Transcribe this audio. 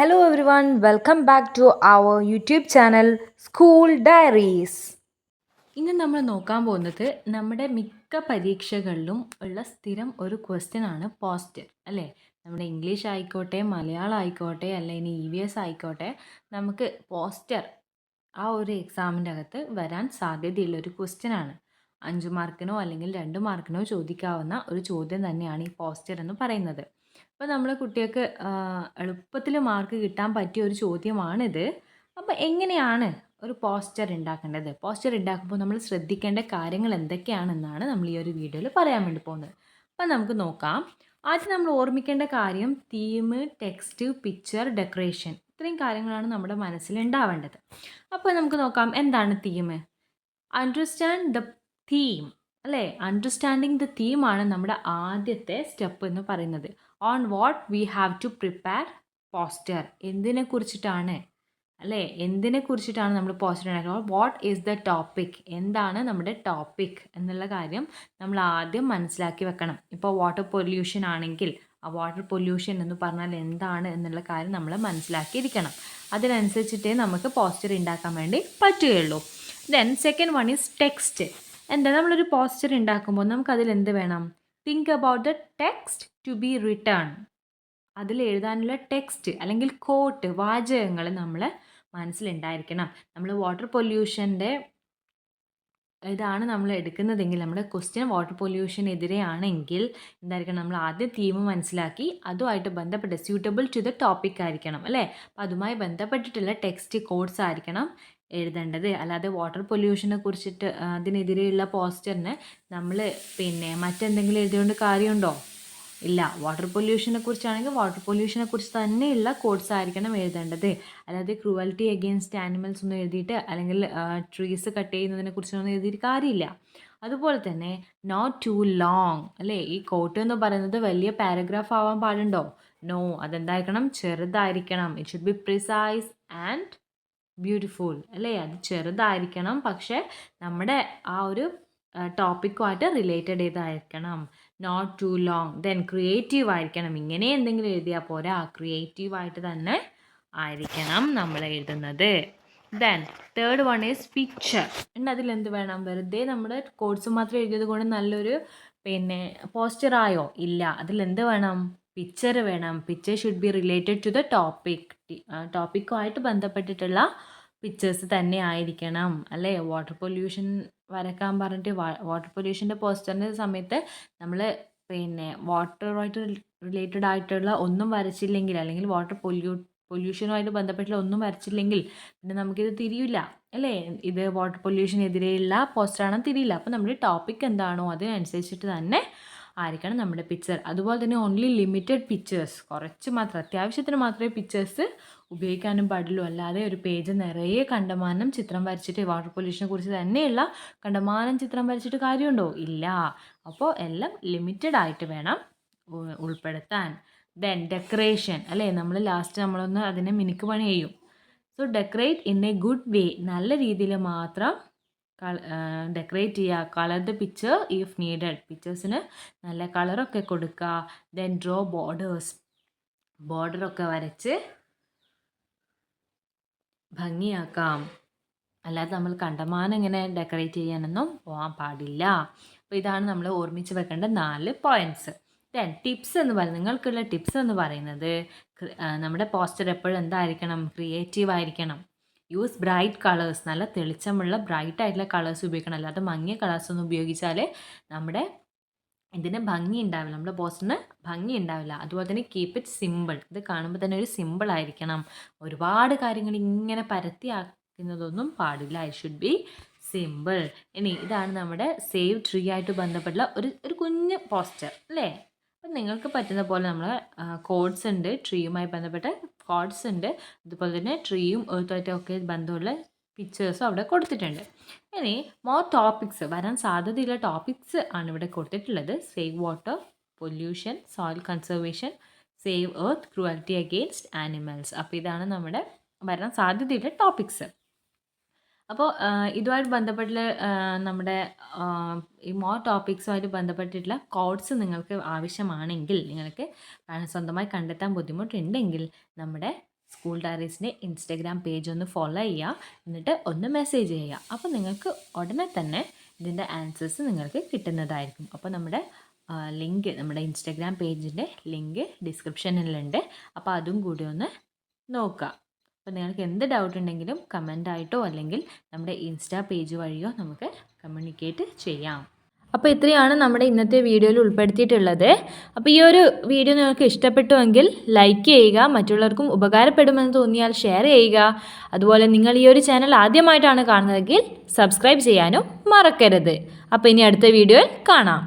Hello one welcome back to our YouTube channel School Diaries ഇന്ന് നമ്മൾ നോക്കാൻ പോകുന്നത് നമ്മുടെ മിക്ക പരീക്ഷകളിലും ഉള്ള സ്ഥിരം ഒരു ക്വസ്റ്റ്യൻ ആണ് പോസ്റ്റർ അല്ലേ? നമ്മുടെ ഇംഗ്ലീഷ് ആയിക്കോട്ടെ മലയാളം ആയിക്കോട്ടെ അല്ലെങ്കിൽ ഇ വി എസ് ആയിക്കോട്ടെ നമുക്ക് പോസ്റ്റർ ആ ഒരു എക്സാമിന്റെ അകത്ത് വരാൻ സാധ്യതയുള്ള ഒരു ക്വസ്റ്റ്യൻ ആണ്. അഞ്ച് മാർക്കിനോ അല്ലെങ്കിൽ രണ്ട് മാർക്കിനോ ചോദിക്കാവുന്ന ഒരു ചോദ്യം തന്നെയാണ് ഈ പോസ്റ്റർ എന്ന് പറയുന്നത്. അപ്പോൾ നമ്മൾ കുട്ടികൾക്ക് എളുപ്പത്തിൽ മാർക്ക് കിട്ടാൻ പറ്റിയ ഒരു ചോദ്യമാണിത്. അപ്പോൾ എങ്ങനെയാണ് ഒരു പോസ്റ്റർ ഉണ്ടാക്കേണ്ടത്? പോസ്റ്റർ ഉണ്ടാക്കുമ്പോൾ നമ്മൾ ശ്രദ്ധിക്കേണ്ട കാര്യങ്ങൾ എന്തൊക്കെയാണെന്നാണ് നമ്മൾ ഈ ഒരു വീഡിയോയിൽ പറയാൻ വേണ്ടി പോകുന്നത്. അപ്പോൾ നമുക്ക് നോക്കാം. ആദ്യം നമ്മൾ ഓർമ്മിക്കേണ്ട കാര്യം തീം ടെക്സ്റ്റ് പിക്ചർ ഡെക്കറേഷൻ ഇത്രയും കാര്യങ്ങളാണ് നമ്മുടെ മനസ്സിൽ ഉണ്ടാവേണ്ടത്. അപ്പോൾ നമുക്ക് നോക്കാം എന്താണ് തീം അണ്ടർസ്റ്റാൻഡ് ദ തീം അല്ലേ? അണ്ടർസ്റ്റാൻഡിങ് ദ തീമാണ് നമ്മുടെ ആദ്യത്തെ സ്റ്റെപ്പ് എന്ന് പറയുന്നത്. On what we have to prepare poster എന്തിനെ കുറിച്ചിട്ടാണ്? അല്ലേ? എന്തിനെ കുറിച്ചിട്ടാണ് നമ്മൾ പോസ്റ്റർ ഉണ്ടാക്കുന്നത്? വാട്ട് ഈസ് ദ ടോപ്പിക് എന്താണ് നമ്മുടെ ടോപ്പിക് എന്നുള്ള കാര്യം നമ്മൾ ആദ്യം മനസ്സിലാക്കി വെക്കണം. ഇപ്പോൾ വാട്ടർ പൊല്യൂഷൻ ആണെങ്കിൽ ആ വാട്ടർ പൊല്യൂഷൻ എന്ന് പറഞ്ഞാൽ എന്താണ് എന്നുള്ള കാര്യം നമ്മൾ മനസ്സിലാക്കിയിരിക്കണം. അതിനനുസരിച്ചിട്ടേ നമുക്ക് പോസ്റ്റർ ഉണ്ടാക്കാൻ വേണ്ടി പറ്റുകയുള്ളൂ. Then second one is text എന്താ? നമ്മളൊരു പോസ്റ്റർ ഉണ്ടാക്കുമ്പോൾ നമുക്കതിൽ എന്ത് വേണം? Think about the text to be written അതിൽ എഴുതാനുള്ള ടെക്സ്റ്റ് അല്ലെങ്കിൽ കോട്ട് വാചകങ്ങൾ നമ്മൾ മനസ്സിലുണ്ടായിരിക്കണം നമ്മൾ വാട്ടർ പൊല്യൂഷന്റെ ഇതാണ് നമ്മൾ എടുക്കുന്നതെങ്കിൽ നമ്മുടെ ക്വസ്റ്റ്യൻ വാട്ടർ പൊല്യൂഷൻ എതിരെയാണെങ്കിൽ എന്തായിരിക്കണം? നമ്മൾ ആദ്യം തീം മനസ്സിലാക്കി അതുമായിട്ട് ബന്ധപ്പെട്ട് സ്യൂട്ടബിൾ ടു ദ ടോപ്പിക് ആയിരിക്കണം അല്ലേ? അപ്പോൾ അതുമായി ബന്ധപ്പെട്ടിട്ടുള്ള ടെക്സ്റ്റ് കോഡ്സ് ആയിരിക്കണം എഴുതേണ്ടത്. അല്ലാതെ വാട്ടർ പൊല്യൂഷനെ കുറിച്ചിട്ട് അതിനെതിരെയുള്ള പോസ്റ്ററിന് നമ്മൾ പിന്നെ മറ്റെന്തെങ്കിലും എഴുതിയോണ്ട് കാര്യമുണ്ടോ? ഇല്ല വാട്ടർ പൊല്യൂഷനെ കുറിച്ചാണെങ്കിൽ വാട്ടർ പൊല്യൂഷനെ കുറിച്ച് തന്നെയുള്ള കോഡ്സ് ആയിരിക്കണം എഴുതേണ്ടത്. അല്ലാതെ ക്രൂവൽറ്റി അഗെയിൻസ്റ്റ് ആനിമൽസ് ഒന്നും എഴുതിയിട്ട് അല്ലെങ്കിൽ ട്രീസ് കട്ട് ചെയ്യുന്നതിനെ കുറിച്ചൊന്നും എഴുതിയിട്ട് കാര്യമില്ല. അതുപോലെ തന്നെ നോട്ട് ടു ലോങ് അല്ലേ? ഈ കോട്ട് എന്ന് പറയുന്നത് വലിയ പാരഗ്രാഫ് ആവാൻ പാടുണ്ടോ? നോ അതെന്തായിരിക്കണം? ചെറുതായിരിക്കണം. It should be precise and beautiful അല്ലേ? അത് ചെറുതായിരിക്കണം പക്ഷേ നമ്മുടെ ആ ഒരു ടോപ്പിക്കുമായിട്ട് related ചെയ്തായിരിക്കണം not too long then creative ആയിരിക്കണം. ഇങ്ങനെ എന്തെങ്കിലും എഴുതിയാൽ പോരാ. ക്രിയേറ്റീവായിട്ട് തന്നെ ആയിരിക്കണം നമ്മൾ എഴുതുന്നത്. Then third one is picture ഉണ്ട് അതിൽ എന്ത് വേണം? വെറുതെ നമ്മുടെ കോഴ്സ് മാത്രം എഴുതിയത് കൊണ്ട് നല്ലൊരു പിന്നെ പോസ്റ്റർ ആയോ? ഇല്ല. അതിൽ എന്ത് വേണം? പിക്ചർ വേണം. Picture should be related to the topic ടോപ്പിക്കുമായിട്ട് ബന്ധപ്പെട്ടിട്ടുള്ള പിക്ചേഴ്സ് തന്നെ ആയിരിക്കണം. അല്ലേ? വാട്ടർ പൊല്യൂഷൻ വരക്കാൻ പറഞ്ഞിട്ട് വാട്ടർ പൊല്യൂഷന്റെ പോസ്റ്ററിന്റെ സമയത്ത് നമ്മൾ പിന്നെ വാട്ടറുമായിട്ട് റിലേറ്റഡ് ആയിട്ടുള്ള ഒന്നും വരച്ചില്ലെങ്കിൽ അല്ലെങ്കിൽ വാട്ടർ പൊല്യൂ പൊല്യൂഷനുമായിട്ട് ബന്ധപ്പെട്ടുള്ള ഒന്നും വരച്ചില്ലെങ്കിൽ പിന്നെ നമുക്കിത് തിരിയില്ല. അല്ലേ? ഇത് വാട്ടർ പൊല്യൂഷനെതിരെയുള്ള പോസ്റ്ററാണെന്ന് തിരിയില്ല. അപ്പോൾ നമ്മുടെ ടോപ്പിക് എന്താണോ അതിനനുസരിച്ചിട്ട് തന്നെ ആയിരിക്കണം നമ്മുടെ പിക്ചർ അതുപോലെ തന്നെ ഓൺലി ലിമിറ്റഡ് പിക്ചേഴ്സ് കുറച്ച് മാത്രം അത്യാവശ്യത്തിന് മാത്രമേ പിക്ചേഴ്സ് ഉപയോഗിക്കാനും പാടുള്ളൂ. അല്ലാതെ ഒരു പേജ് നിറയെ കണ്ടമാനം ചിത്രം വരച്ചിട്ട് വാട്ടർ പൊല്യൂഷനെ കുറിച്ച് തന്നെയുള്ള കണ്ടമാനം ചിത്രം വരച്ചിട്ട് കാര്യമുണ്ടോ? ഇല്ല. അപ്പോൾ എല്ലാം ലിമിറ്റഡ് ആയിട്ട് വേണം ഉൾപ്പെടുത്താൻ. ദെൻ ഡെക്കറേഷൻ അല്ലേ? നമ്മൾ ലാസ്റ്റ് നമ്മളൊന്ന് അതിനെ മിനുക്ക് പണി ചെയ്യും. So decorate in a good way നല്ല രീതിയിൽ മാത്രം ഡെക്കറേറ്റ് ചെയ്യുക colour the picture if needed പിക്ചേഴ്സിന് നല്ല കളറൊക്കെ കൊടുക്കുക ദെൻ ഡ്രോ ബോർഡേഴ്സ് ബോർഡറൊക്കെ വരച്ച് ഭംഗിയാക്കാം. അല്ലാതെ നമ്മൾ കണ്ടമാനം ഇങ്ങനെ ഡെക്കറേറ്റ് ചെയ്യാനൊന്നും പോകാൻ പാടില്ല. അപ്പോൾ ഇതാണ് നമ്മൾ ഓർമ്മിച്ച് വെക്കേണ്ട നാല് പോയിന്റ്സ് ദെൻ ടിപ്സ് എന്ന് പറയുന്നത് നിങ്ങൾക്കുള്ള ടിപ്സ് എന്ന് പറയുന്നത് നമ്മുടെ പോസ്റ്റർ എപ്പോഴും എന്തായിരിക്കണം? ക്രിയേറ്റീവ് ആയിരിക്കണം. യൂസ് ബ്രൈറ്റ് കളേഴ്സ് നല്ല തെളിച്ചമുള്ള ബ്രൈറ്റ് ആയിട്ടുള്ള കളേഴ്സ് ഉപയോഗിക്കണം. അല്ലാതെ മങ്ങിയ കളേഴ്സ് ഒന്നും ഉപയോഗിച്ചാൽ നമ്മുടെ ഇതിന് ഭംഗി ഉണ്ടാവില്ല. നമ്മുടെ പോസ്റ്ററിന് ഭംഗി ഉണ്ടാവില്ല. അതുപോലെ തന്നെ കീപ്പ് ഇറ്റ് സിമ്പിൾ ഇത് കാണുമ്പോൾ തന്നെ ഒരു സിമ്പിൾ ആയിരിക്കണം. ഒരുപാട് കാര്യങ്ങൾ ഇങ്ങനെ പരത്തി ആക്കുന്നതൊന്നും പാടില്ല. ഐ ഷുഡ് ബി സിമ്പിൾ ഇനി ഇതാണ് നമ്മുടെ സേവ് ട്രീ ആയിട്ട് ബന്ധപ്പെട്ടുള്ള ഒരു ഒരു കുഞ്ഞ് പോസ്റ്റർ അല്ലേ? അപ്പം നിങ്ങൾക്ക് പറ്റുന്ന പോലെ നമ്മൾ കോഡ്സ് ഉണ്ട്. ട്രീയുമായി ബന്ധപ്പെട്ട കോഡ്സ് ഉണ്ട്. അതുപോലെ തന്നെ ട്രീയും എർത്തുമായിട്ടും ഒക്കെ ബന്ധമുള്ള പിക്ചേഴ്സും അവിടെ കൊടുത്തിട്ടുണ്ട്. ഇനി മോർ ടോപ്പിക്സ് വരാൻ സാധ്യതയുള്ള ടോപ്പിക്സ് ആണ് ഇവിടെ കൊടുത്തിട്ടുള്ളത്. Save water pollution soil conservation save earth cruelty against animals അപ്പോൾ ഇതാണ് നമ്മുടെ വരാൻ സാധ്യതയുള്ള ടോപ്പിക്സ് അപ്പോൾ ഇതുമായിട്ട് ബന്ധപ്പെട്ടുള്ള നമ്മുടെ ഈ മോർ ടോപ്പിക്സുമായിട്ട് ബന്ധപ്പെട്ടിട്ടുള്ള കോഡ്സ് നിങ്ങൾക്ക് ആവശ്യമാണെങ്കിൽ നിങ്ങൾക്ക് സ്വന്തമായി കണ്ടെത്താൻ ബുദ്ധിമുട്ടുണ്ടെങ്കിൽ നമ്മുടെ സ്കൂൾ ഡയറീസിന്റെ ഇൻസ്റ്റഗ്രാം പേജ് ഒന്ന് ഫോളോ ചെയ്യുക. എന്നിട്ട് ഒന്ന് മെസ്സേജ് ചെയ്യുക. അപ്പോൾ നിങ്ങൾക്ക് ഉടനെ തന്നെ ഇതിന്റെ ആൻസേഴ്സ് നിങ്ങൾക്ക് കിട്ടുന്നതായിരിക്കും. അപ്പോൾ നമ്മുടെ ലിങ്ക് നമ്മുടെ ഇൻസ്റ്റഗ്രാം പേജിന്റെ ലിങ്ക് ഡിസ്ക്രിപ്ഷനിലുണ്ട് അപ്പോൾ അതും കൂടി ഒന്ന് നോക്കുക. അപ്പോൾ നിങ്ങൾക്ക് എന്ത് ഡൗട്ട് ഉണ്ടെങ്കിലും കമന്റ് ആയിട്ടോ അല്ലെങ്കിൽ നമ്മുടെ ഇൻസ്റ്റാ പേജ് വഴിയോ നമുക്ക് കമ്മ്യൂണിക്കേറ്റ് ചെയ്യാം. അപ്പോൾ ഇത്രയാണ് നമ്മുടെ ഇന്നത്തെ വീഡിയോയിൽ ഉൾപ്പെടുത്തിയിട്ടുള്ളത്. അപ്പോൾ ഈ ഒരു വീഡിയോ നിങ്ങൾക്ക് ഇഷ്ടപ്പെട്ടുവെങ്കിൽ ലൈക്ക് ചെയ്യുക മറ്റുള്ളവർക്കും ഉപകാരപ്പെടുമെന്ന് തോന്നിയാൽ ഷെയർ ചെയ്യുക. അതുപോലെ നിങ്ങൾ ഈ ഒരു ചാനൽ ആദ്യമായിട്ടാണ് കാണുന്നതെങ്കിൽ സബ്സ്ക്രൈബ് ചെയ്യാനും മറക്കരുത്. അപ്പോൾ ഇനി അടുത്ത വീഡിയോയിൽ കാണാം.